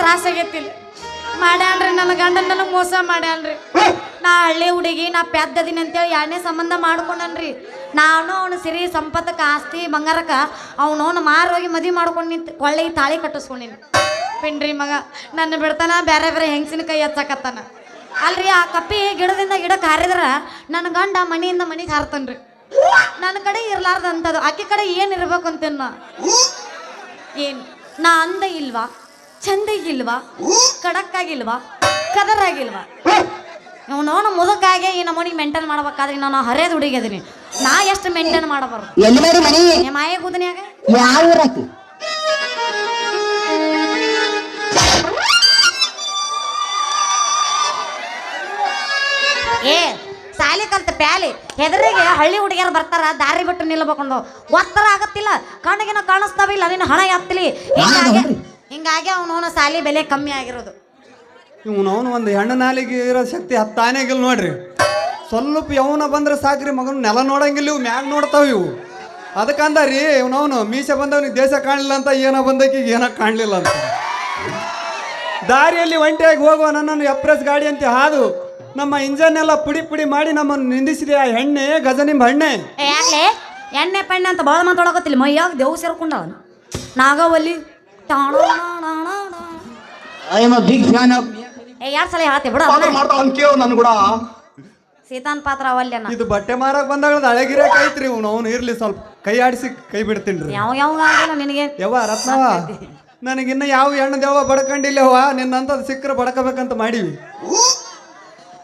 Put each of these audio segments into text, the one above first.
ತ್ರಾಸ ಆಗೈತಿಲ್ಲ ಮಾಡ್ಯಾನ್ರಿ ನನ್ನ ಗಂಡ ನನಗೆ ಮೋಸ ಮಾಡ್ಯಾನ್ರಿ. ನಾ ಹಳ್ಳಿ ಹುಡುಗಿ ನಾ ಪೆದ್ದದಿನಿ ಅಂತೇಳಿ ಎರಡನೇ ಸಂಬಂಧ ಮಾಡ್ಕೊಂಡನ್ರಿ. ನಾನು ಅವನು ಸಿರಿ ಸಂಪತ್ತಕ್ಕೆ ಆಸ್ತಿ ಬಂಗಾರಕ್ಕೆ ಅವನು ಅವನು ಮಾರೋಗಿ ಮದುವೆ ಮಾಡ್ಕೊಂಡು ನಿಂತು ಕೊಳ್ಳಿಗೆ ತಾಳಿ ಕಟ್ಟಿಸ್ಕೊಂಡಿನಿ. ಪಿಂಡ್ರಿ ಮಗ ನನ್ನ ಬಿಡ್ತಾನ ಬೇರೆ ಬೇರೆ ಹೆಂಗಸಿನ ಕೈ ಹಚ್ಚಕತ್ತಾನ. ಅಲ್ರಿ ಆ ಕಪ್ಪಿ ಗಿಡದಿಂದ ಗಿಡಕ್ಕೆ ಹಾರಿದ್ರ ನನ್ನ ಗಂಡ ಮನೆಯಿಂದ ಮನೆಗೆ ಹಾರತನ್ರಿ. ನನ್ನ ಕಡೆ ಇರ್ಲಾರ್ದಂಥದ್ದು ಆಕೆ ಕಡೆ ಏನು ಇರ್ಬೇಕು ಅಂತೇನ ಏನು? ನಾ ಅಂದ ಇಲ್ವಾ? ಚಂದ ಇಲ್ವಾ ಕಡಕ್ಕಾಗಿಲ್ವಾ ಕದರಾಗಿಲ್ವಾ ಅವನವನು ಮುದಕ್ಕಾಗೆ ಈ ನಮ್ಮನಿಗೆ ಮೇಂಟೈನ್ ಮಾಡ್ಬೇಕಾದ್ರೆ ನಾನು ಹರೇದು ಹುಡುಗಿದೀನಿ ನಾ ಎಷ್ಟು ಮೇಂಟೈನ್ ಮಾಡಬಾರ್ದು? ಎಲ್ಲಿ ಮನಿ? ಕೂದನ್ಯಾಗ? ಯಾವ ಊರಾಕಿ ಏ ಸಾಲಿ ಕಲ್ತ ಪ್ಯಾಲಿ. ಹೆದರಿಗೆ ಹಳ್ಳಿ ಹುಡುಗಿಯರು ಬರ್ತಾರ ದಾರಿ ಬಿಟ್ಟು ನಿಲ್ಬೇಕು ಒತ್ತರ ಆಗತ್ತಿಲ್ಲ ಕಣ್ಣಗಿನ ಕಾಣಿಸ್ತಾವ ಇಲ್ಲ ನಿನ್ನ ಹಣ ಎತ್ತಲಿ ಹಿಂಗಾಗಿ ಹಿಂಗಾಗಿ ಅವನವನ ಸಾಲಿ ಬೆಲೆ ಕಮ್ಮಿ ಆಗಿರೋದು. ಇವನವನು ಒಂದು ಹೆಣ್ಣು ನಾಲಿಗೆ ಇರೋ ಶಕ್ತಿ ಹತ್ತಾನೆಗಿಲ್ಲ ನೋಡ್ರಿ. ಸ್ವಲ್ಪಯವನ ಬಂದ್ರೆ ಸಾಕ್ರಿ ಮಗನ ನೆಲ ನೋಡಂಗಿಲ್ಲ ಇವು ಮ್ಯಾಗ ನೋಡ್ತಾವ ಇವು. ಅದಕ್ಕಂದ ರೀ ಇವನವನು ಮೀಸೆ ಬಂದವನಿಗೆ ದೇಶ ಕಾಣಲಿಲ್ಲ ಅಂತ ಏನೋ ಬಂದಕ್ಕೆ ಏನೋ ಕಾಣಲಿಲ್ಲ ಅಂತ. ದಾರಿಯಲ್ಲಿ ಒಂಟಿಯಾಗಿ ಹೋಗುವ ನನ್ನನ್ನು ಎಪ್ರೆಸ್ ಗಾಡಿ ಅಂತ ಹಾದು ನಮ್ಮ ಇಂಜನ್ ಎಲ್ಲ ಪುಡಿ ಪುಡಿ ಮಾಡಿ ನಮ್ಮನ್ನು ನಿಂದಿಸಿದೆ ಆ ಹೆಣ್ಣೆ ಗಜನಿಂಬ ಹಣ್ಣೆ ಏ ಯಾಕ್ಲೆ ಎಣ್ಣೆ ಪಣ್ಣೆ ಅಂತ ಭಾಳ ಮಾತಾಡಕತ್ತಿಲ್ಲ. ಮೈಯಾಗ ದೇವ್ ಸೇರ್ಕೊಂಡ Nagavalli ಟಾಣಾಣಾಣಾಣಾಣ. I am a big fan of ಏ ಯಾರ್ ಸಲ ಹೇಳ್ತಿ ಬಿಡ ಪಾತ್ರ ಮಾಡ್ತಾವ ಅಂತ ಕೇಳು ನನ್ ಕೂಡ. ಸೀತಾನ್ ಪಾತ್ರ ಅವಲ್ಯನ ಇದು ಬಟ್ಟೆ ಮಾರಕ್ ಬಂದಾಗ ಹಳೆಗಿರಕ್ ಐತ್ರಿ ಅವ್ನು ಅವನು ಇರ್ಲಿ ಸ್ವಲ್ಪ ಕೈ ಆಡಿಸಿ ಕೈ ಬಿಡ್ತೀನಿ ಯಾವ ಯಾವ ಆಗಿಲ್ಲ ನಿನಗೆ? ಯವ್ವ ರತ್ನವ ನನಗಿನ್ನ ಯಾವ ಹೆಣ್ಣು ದೇವ ಬಡ್ಕೊಂಡಿಲ್ಲವ್ವ? ನಿನ್ನಂತದ್ ಸಿಕ್ಕರೆ ಬಡ್ಕಬೇಕಂತ ಮಾಡೀವಿ.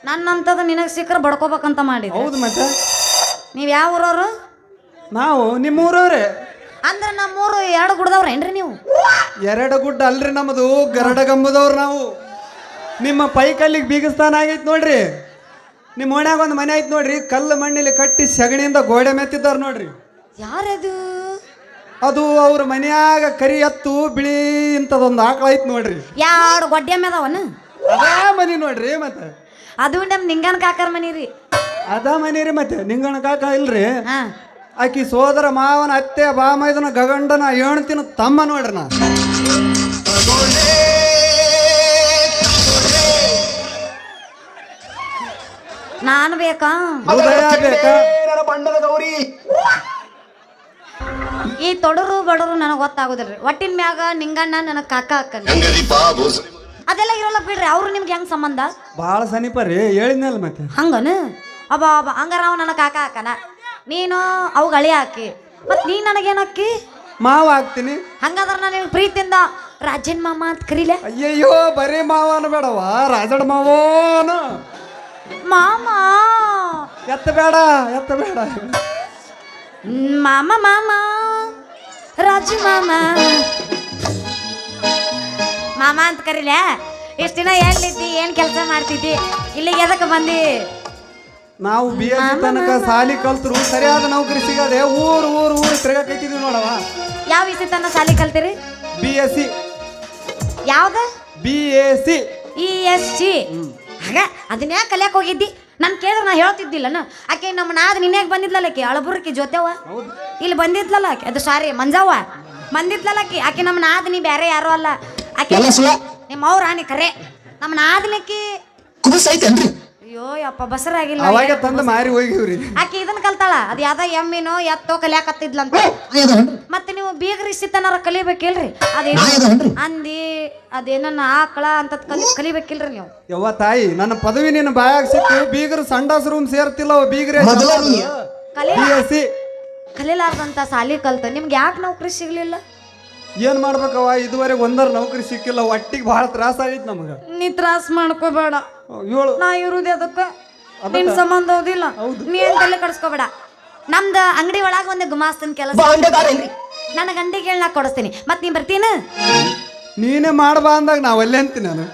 ನನ್ನಂಥದ್ದು ನಿನಗೆ ಸಿಕ್ಕರೆ ಬಡ್ಕೋಬೇಕಂತ ಮಾಡಿ ಹೌದು ಮತ್ತೆ? ನೀವು ಯಾವ ಊರವರು? ನಾವು ನಿಮ್ಮೂರವ್ರೆ ಅಂದ್ರೆ ನಮ್ಮೂರು ಎರಡು ಗುಡ್ದವ್ರೇನ್ರಿ ನೀವು? ಎರಡು ಗುಡ್ಡ ಅಲ್ರಿ ನಮ್ಮದು ಗರಡ ಗಂಬದವ್ರು ನಾವು. ನಿಮ್ಮ ಪೈಕಲ್ಲಿಗೆ ಬೀಗಸ್ತಾನ ಆಗೈತೆ ನೋಡ್ರಿ. ನಿಮ್ಮ ಓಣ್ಯಾಗ ಒಂದು ಮನೆ ಐತೆ ನೋಡ್ರಿ ಕಲ್ಲು ಮಣ್ಣಲ್ಲಿ ಕಟ್ಟಿ ಸಗಣಿಯಿಂದ ಗೋಡೆ ಮೆತ್ತಿದ್ದಾರೆ ನೋಡ್ರಿ. ಯಾರದು? ಅದು ಅವ್ರ ಮನ್ಯಾಗ ಕರಿ ಎತ್ತು ಬಿಳಿ ಇಂಥದೊಂದು ಆಕಳ ಐತೆ ನೋಡ್ರಿ. ಎರಡು ಗೊಡ್ಡೆ ಮೇದವನ ಅದೇ ಮನಿ ನೋಡ್ರಿ ಮತ್ತೆ? ಅದು ನಮ್ಮ ನಿಂಗನ ಕಾಕರ್ ಮನಿ ರೀ. ಅದ ಮನಿ ರೀ ಮತ್ತೆ. ನಿಂಗನ ಕಾಕ ಇಲ್ರಿ? ಹಾ. ಆಕಿ ಸೋದರ ಮಾವನ ಅತ್ತೆ ಬಾಮೈದನ ಗಗಂಡನ ಹೇಳ್ತಿನ ತಮ್ಮ ನೋಡ್ರಿ ನಾ. ನಾನು ಬೇಕಾ? ಹೃದಯ ಬೇಕಾ? ಗೌರಿ. ಈ ತೊಡರು ಬಡರು ನನಗೆ ಗೊತ್ತಾಗೋದಿಲ್ರಿ. ಒಟ್ಟಿನ ಮ್ಯಾಗ ನಿಂಗಣ್ಣ ನನಗೆ ಕಾಕ ಅಕ್ಕನ ಅದೆಲ್ಲ ಇರೋಲ್ಲ ಬಿಡ್ರಿ ಅವ್ರು ನಿಮ್ಗೆ ಹೆಂಗ್ ಸಂಬಂಧ? ಭಾಳ ಸಮೀಪ ರೀ ಹೇಳಿದ್ನಲ್ಲ ಮತ್ತೆ. ಹಂಗನ? ಅಬ್ಬ ಅಬ್ಬ ಹಂಗಾರ ಅವ ನನ್ನ ಕಾಕ ಹಾಕನ. ನೀನು ಅವು ಗಳಿ ಹಾಕಿ. ಮತ್ ನೀ ನನಗೇನಕ್ಕಿ ಮಾವ ಹಾಕ್ತೀನಿ. ಹಂಗಾದ್ರೆ ನಾನು ನಿಮ್ಗೆ ಪ್ರೀತಿಯಿಂದ ರಾಜನ್ ಮಾಮ ಅಂತ ಕರೀಲೆ? ಅಯ್ಯಯ್ಯೋ ಬರೀ ಮಾವನ ಬೇಡವ ರಾಜಡ ಮಾವನ. ಮಾಮ. ಎತ್ತ ಬೇಡ ಎತ್ತ ಬೇಡ ಮಾಮ ಮಾಮ. ರಾಜ ಮಾಮ. ಮಾಮ ಅಂತ ಕರೀಲೆ? ಎಷ್ಟು ದಿನ ಎಲ್ಲಿದ್ದಿ ಏನ್ ಕೆಲಸ ಮಾಡ್ತಿದ್ದಿ? ಇಲ್ಲಿಗೆ ಎದಕ್ಕೆ ಬಂದಿ? ನಾವು ಬಿ ಎಸ್ ತನಕ ಸಾಲಿ ಕಲ್ತರು ಸರಿಯಾದ ನೌಕರಿ ಸಿಗದೆ ಊರು ಊರು ಊರು ತಿರ್ಗಾಕೈತಿದ್ವಿ ನೋಡವ ಯಾವ ವಿಷಯ ತನ್ನ ಸಾಲಿ ಕಲ್ತಿರಿ? ಬಿ ಎಸ್ ಸಿ ಯಾವ್ದ? B S C E S C ಹಾಗ ಅದನ್ನೇ ಕಲಿಯಕ್ಕೆ ಹೋಗಿದ್ದಿ? ನಾನು ಕೇಳಿದ್ರೆ ನಾ ಹೇಳ್ತಿದ್ದಿಲ್ಲನ? ಆಕೆ ನಮ್ಮ ನಾದ್ ನಿನ್ಯಾಗ ಬಂದಿದ್ಲಲ್ಲ ಆಕೆ ಅಳಬುರ್ಕಿ ಜೊತೆವ ಇಲ್ಲಿ ಬಂದಿದ್ಲಲ್ಲ ಆಕೆ ಅದು ಸಾರಿ ಮಂಜವ್ವ. ಬಂದಿದ್ಲಲ್ಲ ಆಕೆ ಆಕೆ ನಮ್ಮ ನಾದಿನಿ ಬೇರೆ ಯಾರು ಅಲ್ಲ. ಆಕೆ ಎಲ್ಲ ನಿಮ್ಮ ಅವ್ರ ಆನಿ ಕರೆ. ನಮ್ಮ ನಾದಿನಕ್ಕಿ. ಕುಬಸ್ ಐತೇನ್ರಿ ಅಯ್ಯೋ ಯಪ್ಪ ಬಸರಾಗಿಲ್ಲ ಅವಾಗ ತಂದು ಮಾರಿ ಹೋಗಿವ್ರಿ. ಆಕೆ ಇದನ್ನ ಕಲ್ತಾಳ. ಅದು ಯಾವ್ದ ಎಮ್ಮಿನೋ ಎತ್ತೋ ಕಲಿಯಾಕತ್ತಿದ್ಲಂತ. ಮತ್ತೆ ನೀವು ಬೀಗ್ರಿ ಸಿತ್ತನಾರ ಕಲಿಬೇಕಿಲ್ರಿ? ಅದೇನ್ರಿ ಅಂದಿ ಅದೇನನ್ನ ಆಕಳ ಅಂತ ಕಲಿ ಕಲಿಬೇಕಿಲ್ರಿ ನೀವು? ಯವ್ವ ತಾಯಿ ನನ್ನ ಪದವಿ ನಿನ್ನ ಬಾಯಾಗ ಸಿಕ್ಕು ಬೀಗರು ಸಂಡಾಸ್ ರೂಮ್ ಸೇರ್ತಿಲ್ಲ ಅವ ಬೀಗ್ರೆ ಕಲಿಲಾರ್ದಂತ ಸಾಲಿ ಕಲ್ತ. ನಿಮ್ಗೆ ಯಾಕೆ ನೌಕರಿ ಸಿಗ್ಲಿಲ್ಲ? ಏನ್ ಮಾಡ್ಬೇಕವ ಇದುವರೆಗೆ ಒಂದರ ನೌಕರಿ ಸಿಕ್ಕಿಲ್ಲ ಒಟ್ಟಿಗೆ ಬಹಳ ತ್ರಾಸ ಆಗೈತ್ ನಮಗ. ನೀ ತ್ರಾಸ ಮಾಡ್ಕೋಬೇಡ. ಏಳು. ನಾ ಇರುದೇ ಅದಕ್ಕ? ನಿನ್ ಸಂಬಂಧ ಹೌದಿಲ್ಲ ನೀ ಏನ್ ತಲೆ ಕಡಿಸ್ಕೋಬೇಡ. ನಮ್ದು ಅಂಗಡಿ ಒಳಗ ಒಂದು ಗುಮಾಸ್ತನ್ ಕೆಲಸ ನನ್ನ ಗಂಡಿಗೆ ಹೇಳಿ ನಾ ಕೊಡಿಸ್ತೀನಿ. ಮತ್ ನೀ ಬರ್ತೀನ? ನೀನೇ ಮಾಡ್ಬಾ ಅಂದಾಗ ನಾವಲ್ಲೇ ಅಲ್ಲೇ ಅಂತೀನಿ ನಾನು.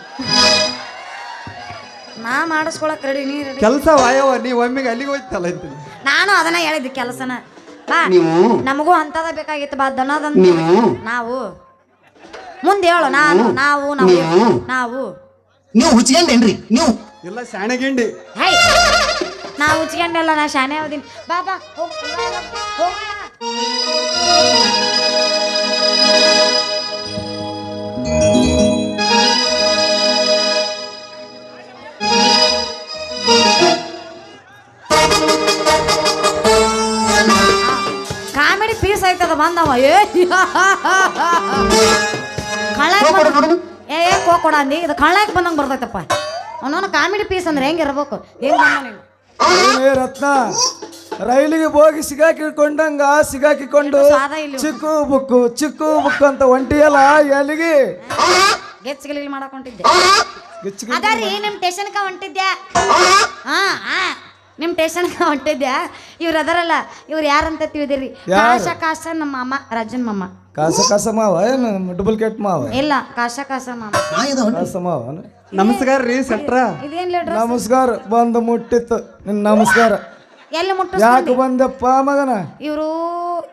ನಾ ಮಾಡಿಸ್ಕೊಳಕ್ ರೆಡಿ ನೀ ಕೆಲಸ ವಾಯವ ನೀ ಒಮ್ಮೆಗೆ ಅಲ್ಲಿಗೆ ಹೋಯ್ತಲ್ಲ ಅಂತೀನಿ. ನಾನು ಅದನ್ನ ಹೇಳಿದ್ದೆ ಕೆಲಸನ. ನೀವು? ನಮಗೂ ಅಂತದ ಬೇಕಾಗಿತ್ತು. ಬಾ ನೀವು? ನಾವು. ಮುಂದೆ ಹೇಳು ನಾನು ನಾವು? ನಾವು ನೀವು. ನಾವು? ನೀವು. ಹುಚ್ಕೊಂಡೇನ್ರಿ? ನೀವು? ಇಲ್ಲ ಶಾಣೆಗೆಂಡಿ ಹೈ. ನಾವು ಉಚ್ಕೊಂಡೆಲ್ಲ ನಾ ಶಾಣೆ ಅವದಿನಿ. ಬಾ ಬಾ ಹೋಗ್. ಹೋಗೋಣ. ಬಂದವ. ಏ ಕಳ್ಳಾಕ್ ಬಂದ ಏ ಏ ಕೋಕೊಡ ಅಂದಿ. ಇದು ಕಳ್ಳಾಕ್ ಬಂದಂಗೆ ಬರ್ತೈತಪ್ಪ. ಅವನವನ ಕಾಮಿಡಿ ಪೀಸ್ ಅಂದ್ರೆ ಹೆಂಗಿರ್ಬೇಕು ಹೆಂಗ್ ಬಂದ ನೀನು? ಏ ರತ್ನ ರೈಲಿಗೆ ಹೋಗಿ ಸಿಗಾಕಿಕೊಂಡಂಗ ಸಿಗಾಕಿಕೊಂಡು ಚುಕು ಇಲ್ಲಿ. ಚಿಕ್ಕು ಬುಕ್ಕು ಚಿಕ್ಕು ಬುಕ್ಕು ಅಂತ ಒಂಟಿಯಲ್ಲ ಎಲ್ಲಿಗೆ? ಗೆಚ್ಚಿಗೆ ಮಾಡಕ್ ಹೊಂಟಿದ್ದೆ. ಗಿಚ್ಚಿ ನಿಮ್ ಟೇಷನ್ಕ ಹೊಂಟಿದ್ದೆ ಹಾ ಹಾ ನಿಮ್ ಟೇಷನ್ ಹೊಂಟಿದ್ಯಾ? ಇವ್ರು ಅದರಲ್ಲ ಇವ್ರು ಯಾರಂತ ತಿಳಿದಿರಿ? ಕಾಶ ಕಾಶ ನಮ್ಮ ಮಾಮ ರಾಜನ್ ಮಾಮ. ಕಾಸ ಕಾಸ ಮಾವ ಏನು ಡೂಪ್ಲಿಕೇಟ್ ಮಾವ? ಇಲ್ಲ ಕಾಶ ಕಾಶ ಮಾಮ. ಕಾಸ ಮಾವ ನಮಸ್ಕಾರ ರೀ ಸೆಟ್ರ ಇದೇನ್ ಲೇಡ್ರ ನಮಸ್ಕಾರ ಬಂದು ಮುಟ್ಟಿತ್ತು ನಿನ್ ನಮಸ್ಕಾರ. ಎಲ್ಲಿ ಮುಟ್ಟ ಯಾಕೆ ಬಂದಪ್ಪ ಮಗನ? ಇವರು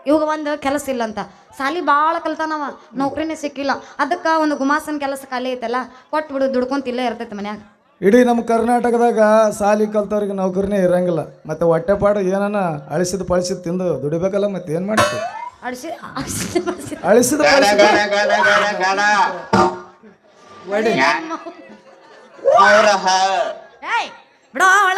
ಇವಾಗ ಒಂದು ಕೆಲಸ ಇಲ್ಲ ಅಂತ. ಸಾಲಿ ಭಾಳ ಕಲ್ತಾನವ ನೌಕರಿನೇ ಸಿಕ್ಕಿಲ್ಲ. ಅದಕ್ಕೆ ಒಂದು ಗುಮಾಸನ್ ಕೆಲಸ ಖಾಲಿ ಐತಲ್ಲ ಕೊಟ್ಟು ಬಿಡು ದುಡ್ಕೊಂತ ಇಲ್ಲೇ ಇರ್ತೈತೆ ಮನ್ಯಾಗ. ಇಡೀ ನಮ್ಮ ಕರ್ನಾಟಕದಾಗ ಸಾಲಿ ಕಲ್ತವ್ರಿಗೆ ನೌಕರಿನೇ ಇರಂಗಿಲ್ಲ. ಮತ್ತೆ ಹೊಟ್ಟೆಪಾಡು ಏನನ ಅಳಿಸಿದ ಪಳಿಸಿದ ತಿಂದು ದುಡಿಬೇಕಲ್ಲ ಮತ್ತೆ ಏನ್ ಮಾಡ್ತೀವಿ. ಅಳಿಸಿದ ಬಿಡೋ ಒಳ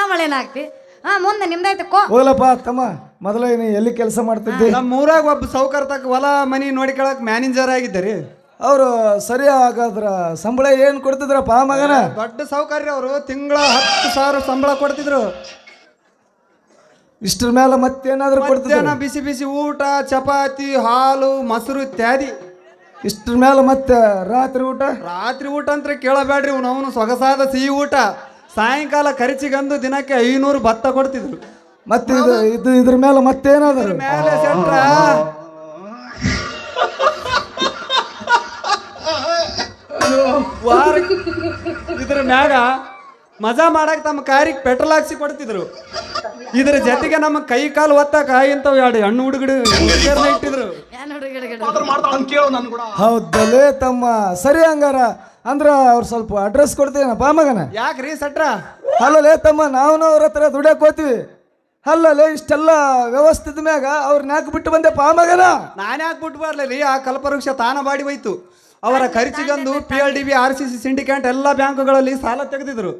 ಹಾ ಮುಂದೆ ನಿಮ್ದಾಯ್ತು ಕೋ. ಹೋಗ್ಲಪ್ಪ ತಮ್ಮ. ಮೊದಲ ನೀ ಎಲ್ಲಿ ಕೆಲಸ ಮಾಡ್ತಿದ್ದೆ? ನಮ್ಮ ಊರಾಗ ಒಬ್ಬ ಸೌಕರ್ತಕ್ಕೆ ಹೊಲ ಮನಿ ನೋಡಿಕೊಳ್ಳಕ್ ಮ್ಯಾನೇಜರ್ ಆಗಿದ್ದಾರೆ ಅವರು ಸರಿ ಹಾಗಾದ್ರ ಸಂಬಳ ಏನು ಕೊಡ್ತಿದ್ರಪ್ಪ ಮಗನ? ದೊಡ್ಡ ಸೌಕರ್ಯ ಅವರು. ತಿಂಗಳ ಹತ್ತು ಸಾವಿರ ಸಂಬಳ ಕೊಡ್ತಿದ್ರು. ಇಷ್ಟ್ರ ಮೇಲೆ ಮತ್ತೇನಾದ್ರೂ ಕೊಡ್ತಿದ್ರ? ಮಧ್ಯಾಹ್ನ ಬಿಸಿ ಬಿಸಿ ಊಟ ಚಪಾತಿ ಹಾಲು ಮೊಸರು ಇತ್ಯಾದಿ. ಇಷ್ಟ್ರ ಮೇಲೆ ಮತ್ತೆ ರಾತ್ರಿ ಊಟ? ರಾತ್ರಿ ಊಟ ಅಂತ ಕೇಳಬೇಡ್ರಿ ಅವನು ಸೊಗಸಾದ ಸಿಹಿ ಊಟ. ಸಾಯಂಕಾಲ ಖರ್ಚಿಗಂದು ದಿನಕ್ಕೆ ಐನೂರು ಭತ್ತ ಕೊಡ್ತಿದ್ರು. ಮತ್ತೆ ಇದು ಇದು ಇದ್ರ ಮೇಲೆ ಮತ್ತೇನಾದ್ರು? ಮೇಲೆ ಸೆಟ್ರ. ವಾರ ಇದ್ರ ಮ್ಯಾಗ ಮಜಾ ಮಾಡಕ್ ತಮ್ಮ ಕಾರಿಗೆ ಪೆಟ್ರೋಲ್ ಹಾಕ್ಸಿ ಕೊಡ್ತಿದ್ರು. ಇದ್ರ ಜೊತೆಗೆ ನಮ್ಮ ಕೈ ಕಾಲು ಒತ್ತಾಕ ಇಂಥವು ಎರಡು ಹಣ್ಣು ಹುಡುಗಡು ಇಟ್ಟಿದ್ರು. ಏನ್ ಹುಡುಗ ಗಿಡ ಮಾತ್ರ ಮಾಡ್ತಾಳ ಅಂತ ಕೇಳು ನನ್ ಕೂಡ. ಹೌದಲ್ಲೇ ತಮ್ಮ. ಸರಿ ಹಂಗಾರ. ಅಂದ್ರ ಅವ್ರು ಸ್ವಲ್ಪ ಅಡ್ರೆಸ್ ಕೊಡ್ತೀನಪ್ಪ ಮಗನ? ಯಾಕ್ರಿ ಸಟ್ರ? ಅಲ್ಲಲೇ ತಮ್ಮ ನಾವು ಅವ್ರ ಹತ್ರ ದುಡಿಯಕ್ ಹೋಗ್ತೀವಿ. ಅಲ್ಲಲೇ ಇಷ್ಟೆಲ್ಲ ವ್ಯವಸ್ಥಿತ ಮ್ಯಾಗ ಅವ್ರನ್ನ ಯಾಕೆ ಬಿಟ್ಟು ಬಂದೆ ಪಾ ಮಗನ? ನಾನು ಯಾಕೆ ಬಿಟ್ಟು ಬರ್ಲಿ ಆ ಕಲ್ಪವೃಕ್ಷ ತಾನ ಬಾಡಿ ಹೋಯ್ತು. ಅವರ ಖರ್ಚಿಗಂದು P L D B R C C syndicate ಎಲ್ಲ ಬ್ಯಾಂಕುಗಳಲ್ಲಿ ಸಾಲ ತೆಗೆದಿದ್ರು.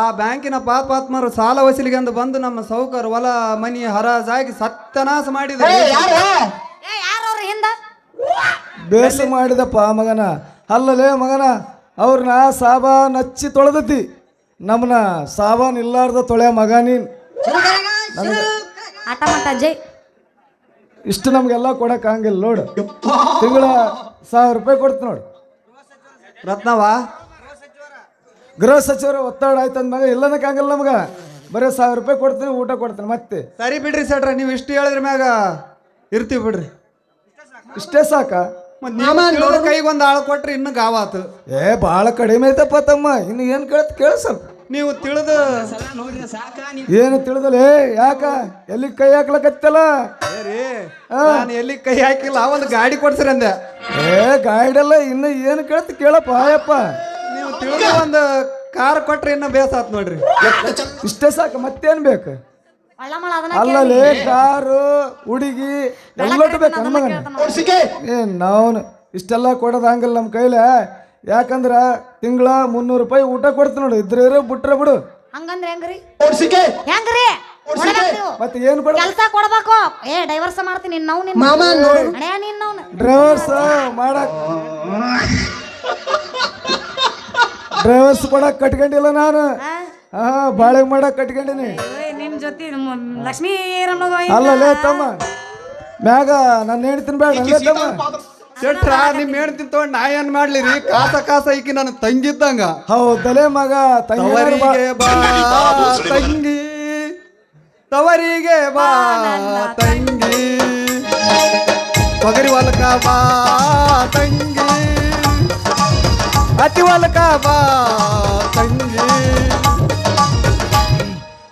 ಆ ಬ್ಯಾಂಕಿನ ಪಾತ್ಮಾತ್ಮರು ಸಾಲ ವಸೂಲಿಗೆಂದು ಬಂದು ನಮ್ಮ ಸೌಕರ್ ಹೊಲ ಮನಿ ಹರಾಜಾಗಿ ಸತ್ಯನಾಶ ಮಾಡಿದ್ರು. ಏ ಯಾರವ್ರ ಹಿಂದ? ಬೇಸ ಮಾಡಿದಪ್ಪ ಮಗನ. ಅಲ್ಲಲೇ ಮಗನ ಅವ್ರನ್ನ ಸಾಬಾನ್ ಹಚ್ಚಿ ತೊಳೆದತಿ ನಮ್ಮನ್ನ ಸಾಬಾನ್ ಇಲ್ಲಾರ್ದ ತೊಳೆ ಮಗ ನೀನ್. ಜೈ ಇಷ್ಟು ನಮ್ಗೆಲ್ಲ ಕೊಡಕ್ ಹಂಗಿಲ್ಲ ನೋಡು. ತಿಂಗಳ ಸಾವಿರ ರೂಪಾಯಿ ಕೊಡ್ತ ನೋಡು. ರತ್ನವಾ? ಗೃಹ ಸಚಿವರ ಒತ್ತಡ ಆಯ್ತಂದ ಮಗ ಇಲ್ಲದಕ್ಕಾಗಲ್ಲ ನಮ್ಗೆ. ಬರೀ ಸಾವಿರ ರೂಪಾಯಿ ಕೊಡ್ತೀನಿ ಊಟ ಕೊಡ್ತೀನಿ ಮತ್ತೆ. ಸರಿ ಬಿಡ್ರಿ ಸಡ್ರ ನೀವು ಇಷ್ಟು ಹೇಳಿದ್ರ ಮ್ಯಾಗ ಇರ್ತೀವಿ ಬಿಡ್ರಿ. ಇಷ್ಟೇ ಸಾಕ. ಕೈಗೊಂದು ಆಳು ಕೊಟ್ರಿ ಇನ್ನು ಗಾವಾತು ಏ ಭಾಳ ಕಡಿಮೆ ಐತಪ್ಪ ತಮ್ಮ. ಇನ್ನು ಏನು ಕೇಳ ಕೇಳ ಸ್ವಲ್ಪ. ನೀವು ತಿಳಿದ ಏನು ತಿಳಿದಲೇ ಯಾಕ? ಎಲ್ಲಿ ಕೈ ಹಾಕ್ಲಕತ್ತಲ್ಲ? ಏರಿ ನಾನು ಎಲ್ಲಿ ಕೈ ಹಾಕಿಲ್ಲ ಒಂದು ಗಾಡಿ ಕೊಡ್ಸ್ರಿ ಅಂದೆ. ಏ ಗಾಡಿಯಲ್ಲ ಇನ್ನು ಏನು ಕೇಳತ್ ಕೇಳಪ್ಪ ಆಯಪ್ಪ ನೀವು ತಿಳಿದ ಒಂದು ಕಾರ್ ಕೊಟ್ರಿ ಇನ್ನು ಬೇಸಾತ್ ನೋಡ್ರಿ. ಇಷ್ಟೇ ಸಾಕು ಮತ್ತೇನ್ ಬೇಕು? ಅಲ್ಲಲ್ಲಿ ಕಾರು ಹುಡುಗಿ ಎಲ್ಲ ಬೇಕು ನನ್ನ ಏನ್ ನಾವು ಇಷ್ಟೆಲ್ಲ ಕೊಡೋದು ಹಂಗಲ್ಲ ನಮ್ಮ ಕೈಲ. ಯಾಕಂದ್ರ ತಿಂಗಳ ಮುನ್ನೂರು ರೂಪಾಯಿ ಊಟ ಕೊಡ್ತೀನಿ ನೋಡು. ಇದ್ರೆ ಇರೋ ಬಿಟ್ರೆ ಬಿಡು. ಹಂಗಂದ್ರೆ ಹೆಂಗ್ರಿ? ಹೆಂಗ್ರಿ? ಮತ್ತೆ ಏನು ಕೊಡ ಕೆಲಸ ಕೊಡ್ಬೇಕು. ಏ ಡೈವರ್ಸ್ ಮಾಡ್ತೀನಿ ನಾವು ನಿನ್ನ ಹಣೆ ನೀನ್ ನಾವು ಡ್ರೈವರ್ಸ್ ಮಾಡಕ್. ಡ್ರೈವರ್ಸ್ ಕೊಡಕ್ ಕಟ್ಕೊಂಡಿಲ್ಲ ನಾನು. ಹಾ ಬಾಳೆ ಮಾಡಕ್ ಕಟ್ಕೊಂಡಿನಿ. ನಿಮ್ ಜೊತೆ ಲಕ್ಷ್ಮೀ ಅಲ್ಲ ಅಲ್ಲಲೇ ತಮ್ಮ. ಮ್ಯಾಗ ನನ್ನ ಹೇಳ್ತೀನಿ ಬೇಡ ಅಲ್ಲೇ ತಮ್ಮ. ಸೆಟ್ರ ನಿಮ್ ಹೇಳ್ತೀನಿ ತಗೊಂಡ್ ನಾ ಏನ್ ಮಾಡ್ಲಿರಿ? ಕಾಸ ಕಾಸ ಐಕಿ ನನ್ನ ತಂಗಿದ್ದಂಗ ಹೌದಲೇ ಮಗ ತಂಗಿ ತವರಿಗೆ ಬಾ. ತಂಗಿ. ತವರಿಗೆ ಬಾ ತಂಗಿ. ಪಗರಿ ಹೊಲಕ ಬಾ ತಂಗಿ. ಅತಿ ಹೊಲಕ ಬಾ ತಂಗಿ.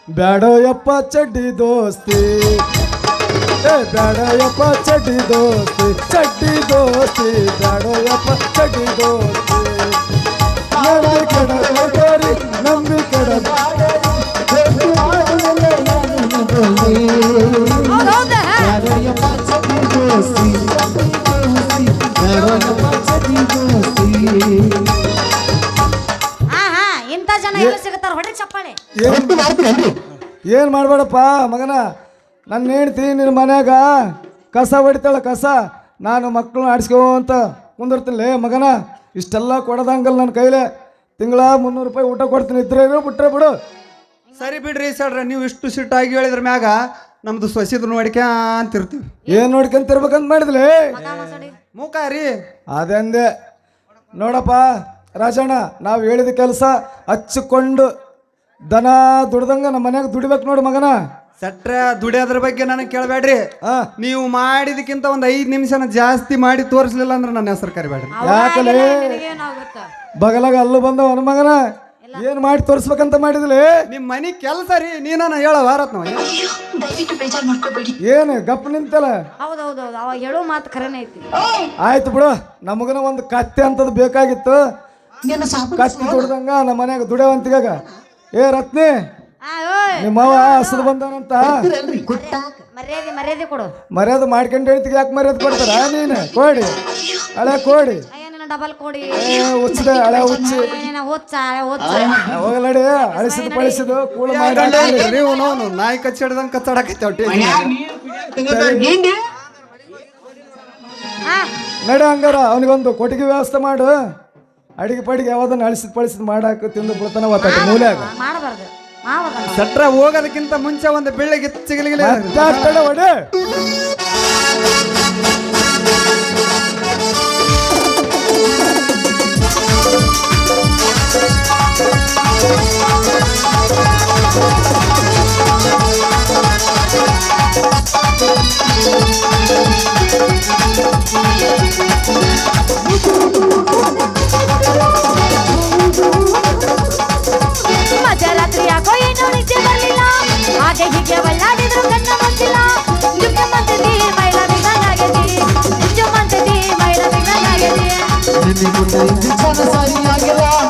ಬ್ಯಾಡಯಪ್ಪ ಚಡ್ಡಿ ದೋಸ್ತಿ. ಏ ಬ್ಯಾಡಯಪ್ಪ ಚಡ್ಡಿ ದೋಸ್ತಿ ಚಡ್ಡಿ ದೋಸ್ತಿ ಬ್ಯಾಡಯಪ್ಪ ಚಡ್ಡಿ ದೋಸ್ತಿ. ನಂಬಿ ಕೆಡಬೇಡಿ ನಂಬಿ ಕೆಡಬೇಡಿ ಹಾ ಹಾ ಇಂಥ ಜನ ಎಲ್ಲಿ ಸಿಗ್ತಾರ ಹೊಡ್ರಿ ಚಪ್ಪಾಳೆ. ಏನ್ ಮಾಡ್ಬೇಡಪ್ಪ ಮಗನ? ನನ್ನ ಹೆಂಡ್ತಿ ನಿನ್ನ ಮನ್ಯಾಗ ಕಸ ಹೊಡಿತಾಳ ಕಸ. ನಾನು ಮಕ್ಕಳನ್ನ ಆಡಿಸ್ಕೊಂತ ಕುಂದಿರ್ತೀನಿ. ಲೇ ಮಗನ ಇಷ್ಟೆಲ್ಲ ಕೊಡದಂಗಲ್ಲ ನನ್ನ ಕೈಲೇ. ತಿಂಗಳ ಮುನ್ನೂರು ರೂಪಾಯಿ ಊಟ ಕೊಡ್ತೀನಿ. ಇದ್ರೆ ಬಿಟ್ರೆ ಬಿಡು. ಸರಿ ಬಿಡ್ರಿ ಸಡ್ರ ನೀವು ಇಷ್ಟು ಸಿಟ್ಟಾಗಿ ಹೇಳಿದ್ರ ಮ್ಯಾಗ ನಮ್ದು ಸೊಸಿದ್ರು ನೋಡಿಕೆ ಅಂತಿರ್ತೀವಿ. ಏನು ನೋಡ್ಕೊಂತಿರ್ಬೇಕಂತ ಮಾಡಿದ್ಲೇ? ಮಗ ಮಸಡಿ ಮೂಕ ರೀ. ಅದಂದೆ ನೋಡಪ್ಪ ರಾಜಣ್ಣ ನಾವು ಹೇಳಿದ ಕೆಲಸ ಹಚ್ಚಿಕೊಂಡು ದನ ದುಡ್ದಂಗ ನಮ್ಮ ಮನ್ಯಾಗ ದುಡಿಬೇಕು ನೋಡು ಮಗನ. ಸಟ್ರ ದುಡಿಯೋದ್ರ ಬಗ್ಗೆ ನನಗೆ ಕೇಳಬೇಡ್ರಿ. ಆ ನೀವು ಮಾಡಿದಕ್ಕಿಂತ ಒಂದು ಐದು ನಿಮಿಷನ ಜಾಸ್ತಿ ಮಾಡಿ ತೋರಿಸ್ಲಿಲ್ಲ ಅಂದ್ರೆ ನನ್ನ ಹೆಸರು ಕರಿಬೇಡ್ರಿ. ಯಾಕಲೇ? ಬಗಲಾಗ ಅಲ್ಲು ಬಂದ ಅವನ ಮಗನ? ಏನು ಮಾಡಿ ತೋರಿಸ್ಬೇಕಂತ ಮಾಡಿದ್ಲಿ? ನಿಮ್ ಮನಿ ಕೆಲಸ ರೀ ನೀನ ಹೇಳ ವಾರತ್ ನಾವು. ಏನು ಗಪ್ ನಿಂತಲ್ಲ? ಹೌದೌದೌದು ಅವಾಗ ಹೇಳೋ ಮಾತು ಖರೇನೆ ಐತಿ. ಆಯ್ತು ಬಿಡು ನಮಗನ ಒಂದು ಕತ್ತೆ ಅಂತದ್ ಬೇಕಾಗಿತ್ತು. ಕತ್ತಿ ದುಡ್ದಂಗ ನಮ್ಮ ಮನ್ಯಾಗ ದುಡಿಯವಂತಿಗಾಗ ಏ ರತ್ನಿ ಆ ಹಸದ ಬಂದಾನಂತ? ಮರ್ಯಾದೆ ಮರ್ಯಾದೆ ಕೊಡು. ಮರ್ಯಾದೆ ಮಾಡ್ಕೊಂಡು ಹೇಳ್ತೀವಿ ಯಾಕೆ ಮರ್ಯಾದೆ ಕೊಡ್ತಾರ? ನೀನು ಕೋಡಿ. ಹಳೆ ಕೋಡಿ. ಡಬಲ್ ಕೊಡಿ. ಏ ಹುಚ್ಚದೆ ಹಳೆ ಹುಚ್ಚಿ. ಏನೇನ ಹೊಚ್ಚ ಹೊಚ್ಚ. ಹೋಗಲಡಿ ಅಳಿಸಿದ್ ಪಳಿಸಿದು ಕೂಳ ಮಾಡಿ. ನೀವು ನೋನು ನಾಯಿ ಕಚ್ಚಾಡ್ದಂಗೆ ಕಚ್ಚಾಡಕೈತೆ ಹೊಟ್ಟೆ. ನಡೆ ಹಂಗಾರ ಅವನಿಗೊಂದು ಕೊಟ್ಟಿಗೆ ವ್ಯವಸ್ಥೆ ಮಾಡು. ಅಡಿಗೆ ಪಡಿಗೆ ಯಾವ್ದನ್ನ ಅಳಿಸಿದ ಪಳಿಸಿದ್ ಮಾಡಾಕ ತಿಂದು ಬಿಡ್ತಾನ ಒತ್ತಾಟ ಮೂಲ್ಯಾಗ. ಮಾಡಬಾರ್ದು. ಸಟ್ರ ಹೋಗೋದಕ್ಕಿಂತ ಮುಂಚೆ ಒಂದು ಬೆಳ್ಳಿಗೆ ಚಿಗಲಿಗಿಲಿ भिंडी कुटे बिछन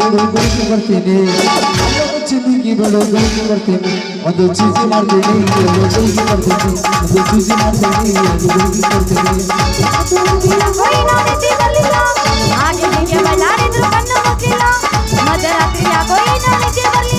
ಒಂದು ಚೀಸಿ ಮಾಡ್ತೀನಿ ಒಂದು ಚೀಸಿ ಮಾಡ್ತೀನಿ ಒಂದು ಚೀಸಿ ಮಾಡ್ತೀನಿ ಒಂದು ಗುರುಗಿ ಕೊಡ್ತೀನಿ ಯಾಕೋ ಏನೋ ನಿದ್ದೆ ಬರ್ಲಿಲ್ಲ ಹಾಗೆ ಹೀಗೆ ಬಳ್ಳಾಡಿದ್ರು ಕಣ್ಣ ಮುಚ್ಚಿಲ್ಲ ಮಧ್ಯರಾತ್ರಿ ಯಾಕೋ ಏನೋ ನಿದ್ದೆ ಬರ್ಲಿಲ್ಲ ಹಾಗೆ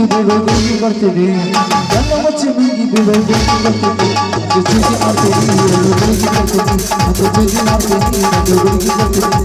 ಮುಚ್ಚಿ ಮಿಂಗಿ ಬಿಡು ಗುರುಗಿ ಕೊಡ್ತೀನಿ ಎಲ್ಲ ಮುಚ್ಚಿ ಮಿಂಗಿ ಬಿಡು ಗುರುಗಿ ಕೊಡ್ತೀನಿ ಒಂದು ಚೂಸಿ ಮಾಡ್ತೀನಿ ಎರಡು ಗುರುಗಿ ಕೊಡ್ತೀನಿ ಒಂದು ಚೂಸಿ ಮಾಡ್ತೀನಿ ಒಂದು ಗುರುಗಿ ಕೊಡ್ತೀನಿ